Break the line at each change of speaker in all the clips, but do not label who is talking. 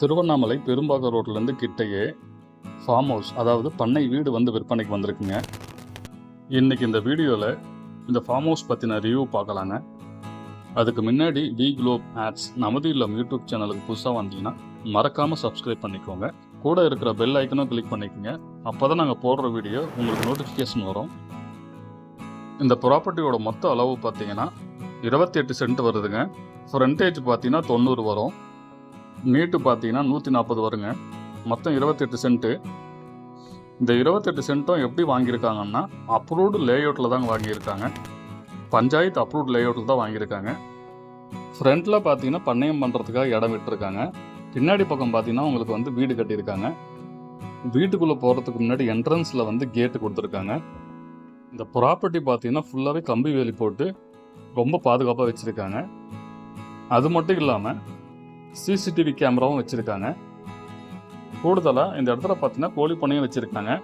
திருவண்ணாமலை பெரும்பாக ரோட்லேருந்து கிட்டையே farm house அதாவது பண்ணை வீடு வந்து விற்பனைக்கு வந்திருக்குங்க. இன்றைக்கி இந்த வீடியோவில் இந்த ஃபார்ம் ஹவுஸ் பற்றின ரிவ்யூ பார்க்கலாங்க. அதுக்கு முன்னாடி வி குளோப் ஆட்ஸ் நமது இல்லம் யூடியூப் சேனலுக்கு புதுசாக வந்தீங்கன்னா மறக்காமல் சப்ஸ்கிரைப் பண்ணிக்கோங்க. கூட இருக்கிற பெல் ஐக்கனும் கிளிக் பண்ணிக்கோங்க. அப்போ தான் நாங்கள் போடுற வீடியோ உங்களுக்கு நோட்டிஃபிகேஷன் வரும். இந்த ப்ராப்பர்ட்டியோட மொத்த அளவு பார்த்தீங்கன்னா இருபத்தி எட்டு சென்ட் வருதுங்க. ஃப்ரண்டேஜ் பார்த்தீங்கன்னா தொண்ணூறு வரும். நீட்டு பார்த்தீங்கன்னா நூற்றி நாற்பது வருங்க. மொத்தம் இருபத்தெட்டு சென்ட்டு இந்த இருபத்தெட்டு சென்ட்டும் எப்படி வாங்கியிருக்காங்கன்னா அப்ரூவ்டு லேஅவுட்டில் தான் வாங்கியிருக்காங்க. பஞ்சாயத்து அப்ரூவ்டு லேஅவுட்டில் தான் வாங்கியிருக்காங்க. ஃப்ரண்ட்டில் பார்த்தீங்கன்னா பண்ணையம் பண்ணுறதுக்காக இடம் விட்டுருக்காங்க. பின்னாடி பக்கம் பார்த்தீங்கன்னா உங்களுக்கு வந்து வீடு கட்டியிருக்காங்க. வீட்டுக்குள்ளே போகிறதுக்கு முன்னாடி என்ட்ரன்ஸில் வந்து கேட்டு கொடுத்துருக்காங்க. இந்த ப்ராப்பர்ட்டி பார்த்தீங்கன்னா ஃபுல்லாகவே கம்பி வேலி போட்டு ரொம்ப பாதுகாப்பாக வச்சுருக்காங்க. அது மட்டும் இல்லாமல் சிசிடிவி கேமராவும் வச்சுருக்காங்க. கூடுதலாக இந்த இடத்துல பார்த்தீங்கன்னா கோழி பண்ணையும் வச்சுருக்காங்க.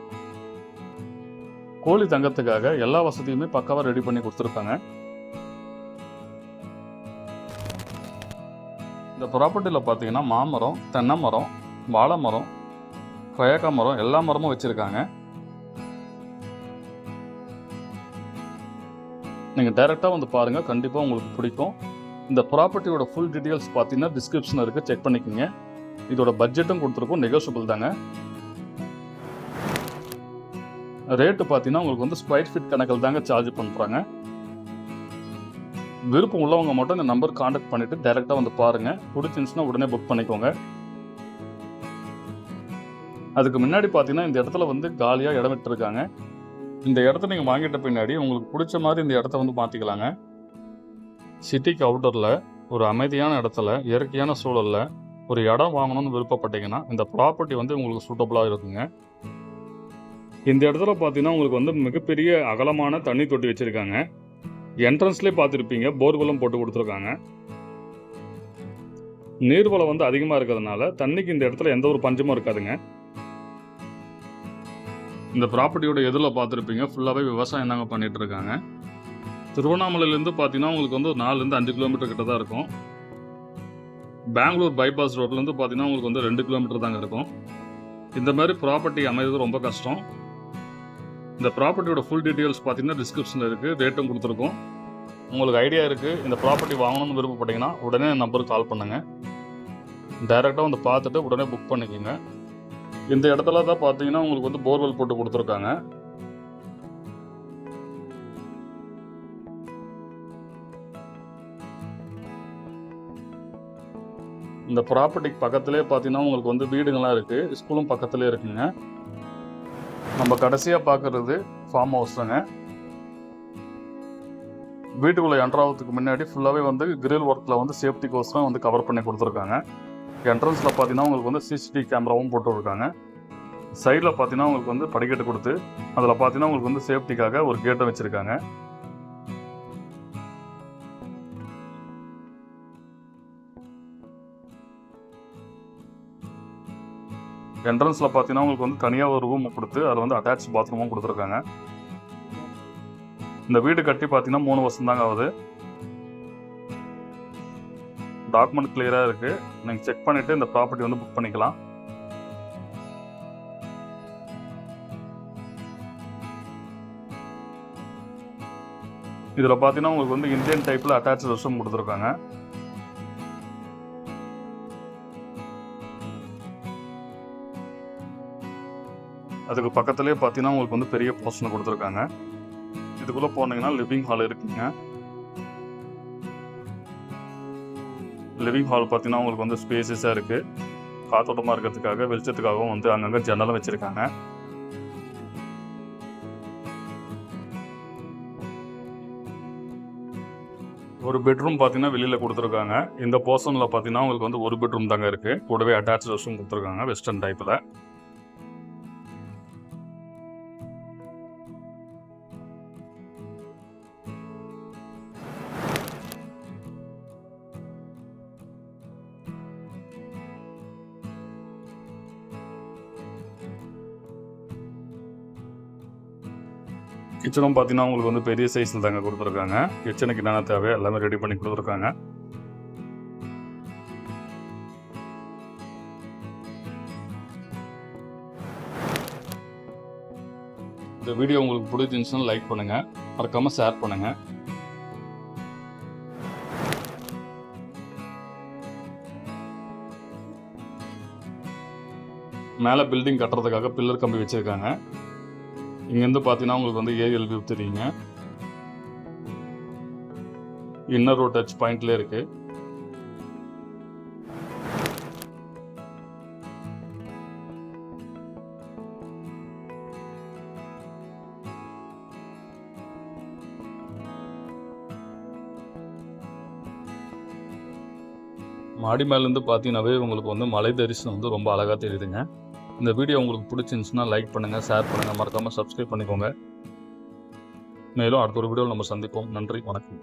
கோழி தங்கத்துக்காக எல்லா வசதியுமே பக்காவாக ரெடி பண்ணி கொடுத்துருக்காங்க. இந்த ப்ராப்பர்ட்டியில் பார்த்தீங்கன்னா மாமரம் தென்னை மரம் வாழை மரம் கொயக்கா மரம் எல்லா மரமும் வச்சுருக்காங்க. நீங்கள் டைரெக்டாக வந்து பாருங்கள் கண்டிப்பாக உங்களுக்கு பிடிக்கும். இந்த ப்ராப்பர்ட்டியோட ஃபுல் டீட்டெயில்ஸ் பார்த்தீங்கன்னா டிஸ்கிரிப்ஷனில் இருக்குது செக் பண்ணிக்கோங்க. இதோட பட்ஜெட்டும் கொடுத்துருக்கோம். நெகோஷியபிள் தாங்க. ரேட்டு பார்த்தீங்கன்னா உங்களுக்கு வந்து ஸ்கொயர் ஃபீட் கணக்கில் தாங்க சார்ஜ் பண்ணுறாங்க விருப்பம் உள்ளவங்க மட்டும் இந்த நம்பர் காண்டாக்ட் பண்ணிவிட்டு டைரெக்டாக வந்து பாருங்கள் பிடிச்சிருந்துச்சுன்னா உடனே புக் பண்ணிக்கோங்க. அதுக்கு முன்னாடி பார்த்தீங்கன்னா இந்த இடத்துல வந்து காலியாக இடம் விட்டுருக்காங்க. இந்த இடத்த நீங்கள் வாங்கிட்ட பின்னாடி உங்களுக்கு பிடிச்ச மாதிரி இந்த இடத்த வந்து மாற்றிக்கலாங்க சிட்டிக்கு அவுட்டரில் ஒரு அமைதியான இடத்துல இயற்கையான சூழலில் ஒரு இடம் வாங்கணும்னு விருப்பப்பட்டீங்கன்னா இந்த ப்ராப்பர்ட்டி வந்து உங்களுக்கு சூட்டபுளாக இருக்குங்க. இந்த இடத்துல பார்த்தீங்கன்னா உங்களுக்கு வந்து மிகப்பெரிய அகலமான தண்ணி தொட்டி வச்சுருக்காங்க. என்ட்ரன்ஸ்லேயே பார்த்துருப்பீங்க போர்வெல்லும் போட்டு கொடுத்துருக்காங்க. நீர்வளம் வந்து அதிகமாக இருக்கிறதுனால தண்ணிக்கு இந்த இடத்துல எந்த ஒரு பஞ்சமும் இருக்காதுங்க. இந்த ப்ராப்பர்ட்டியோட எதில் பார்த்துருப்பீங்க ஃபுல்லாகவே விவசாயம் தாங்க பண்ணிகிட்ருக்காங்க திருவண்ணாமலையிலேருந்து பார்த்தீங்கன்னா உங்களுக்கு வந்து ஒரு நாலுலேருந்து அஞ்சு கிலோமீட்டர் கிட்ட தான் இருக்கும். பெங்களூர் பைபாஸ் ரோட்லேருந்து பார்த்தீங்கன்னா உங்களுக்கு வந்து ரெண்டு கிலோமீட்டர் தாங்க இருக்கும். இந்த மாதிரி ப்ராப்பர்ட்டி அமைகிறது ரொம்ப கஷ்டம். இந்த ப்ராப்பர்ட்டியோட ஃபுல் டீட்டெயில்ஸ் பார்த்தீங்கன்னா டிஸ்கிரிப்ஷனில் இருக்குது ரேட்டும் கொடுத்துருக்கோம். உங்களுக்கு ஐடியா இருக்குது இந்த ப்ராப்பர்ட்டி வாங்கணும்னு விருப்பப்பட்டீங்கன்னா உடனே நம்பருக்கு கால் பண்ணுங்கள் டைரெக்டாக வந்து பார்த்துட்டு உடனே புக் பண்ணிக்கோங்க. இந்த இடத்துல தான் பார்த்தீங்கன்னா உங்களுக்கு வந்து போர்வெல் போட்டு கொடுத்துருக்காங்க. இந்த ப்ராப்பர்ட்டிக்கு பக்கத்துலேயே பார்த்தீங்கன்னா உங்களுக்கு வந்து வீடுங்கள்லாம் இருக்குது ஸ்கூலும் பக்கத்துலேயே இருக்குங்க. நம்ம கடைசியாக பார்க்குறது ஃபார்ம் ஹவுஸ் தாங்க. வீட்டுக்குள்ளே என்ட்ராகிறதுக்கு முன்னாடி ஃபுல்லாகவே வந்து கிரில் ஒர்க்கில் வந்து சேஃப்டி கோர்ஸ்லாம் வந்து கவர் பண்ணி கொடுத்துருக்காங்க. என்ட்ரன்ஸில் பார்த்தீங்கன்னா உங்களுக்கு வந்து சிசிடிவி கேமராவும் போட்டுருக்காங்க சைடில் பார்த்தீங்கன்னா உங்களுக்கு வந்து படிக்கட்டு கொடுத்து அதில் பார்த்தீங்கன்னா உங்களுக்கு வந்து சேஃப்டிக்காக ஒரு கேட்டை வச்சுருக்காங்க. என்ட்ரன்ஸில் பார்த்தீங்கன்னா உங்களுக்கு வந்து தனியாக ஒரு ரூம் கொடுத்து அதில் வந்து அட்டாச் பாத்ரூமும் கொடுத்துருக்காங்க. இந்த வீடு கட்டி பார்த்தீங்கன்னா மூணு வருஷம் தாங்க ஆகுது. டாக்குமெண்ட் கிளியராக இருக்குது நீங்கள் செக் பண்ணிவிட்டு இந்த ப்ராப்பர்ட்டி வந்து புக் பண்ணிக்கலாம். இதில் பார்த்தீங்கன்னா உங்களுக்கு வந்து இந்தியன் டைப்பில் அட்டாச் ரெஸ்ட்ரூம் கொடுத்துருக்காங்க. அதுக்கு பக்கத்துலேயே பார்த்தீங்கன்னா உங்களுக்கு வந்து பெரிய போர்ஷன் கொடுத்துருக்காங்க. இதுக்குள்ளே போனீங்கன்னா லிவிங் ஹால் இருக்குங்க. லிவிங் ஹால் பார்த்தீங்கன்னா உங்களுக்கு வந்து ஸ்பேசஸாக இருக்குது காத்தோட்டமாக இருக்கிறதுக்காக வெளிச்சத்துக்காகவும் வந்து அங்கங்கே ஜன்னலும் வச்சுருக்காங்க. ஒரு பெட்ரூம் பார்த்தீங்கன்னா வெளியில் கொடுத்துருக்காங்க. இந்த போர்ஷனில் பார்த்தீங்கன்னா உங்களுக்கு வந்து ஒரு பெட்ரூம் தாங்க இருக்குது கூடவே அட்டாச் ரெஸ்ட்ரூம் கொடுத்துருக்காங்க வெஸ்டர்ன் டைப்பில் கிச்சனும் பார்த்தீங்கன்னா உங்களுக்கு வந்து பெரிய சைஸில் தாங்க கொடுத்துருக்காங்க. கிச்சனுக்கு என்னென்ன தேவை எல்லாமே ரெடி பண்ணி கொடுத்துருக்காங்க. இந்த வீடியோ உங்களுக்கு பிடிச்சிருந்துச்சுன்னு லைக் பண்ணுங்க. மறக்காமல் ஷேர் பண்ணுங்க. மேலே பில்டிங் கட்டுறதுக்காக பில்லர் கம்பி வச்சுருக்காங்க. இங்கேருந்து பார்த்தீங்கன்னா உங்களுக்கு வந்து ஏரியல் வியூ தெரியுங்க. இன்னர் ரோட் டச் பாயிண்ட்ல இருக்கு. மாடி மேலேருந்து பார்த்தீங்கன்னாவே உங்களுக்கு வந்து மலை தரிசனம் வந்து ரொம்ப அழகாக தெரியுதுங்க. இந்த வீடியோ உங்களுக்கு பிடிச்சிருந்துச்சுன்னா லைக் பண்ணுங்கள் ஷேர் பண்ணுங்கள் மறக்காமல் சப்ஸ்கிரைப் பண்ணிக்கோங்க. மேலும் அடுத்த ஒரு வீடியோவில் நம்ம சந்திப்போம். நன்றி வணக்கம்.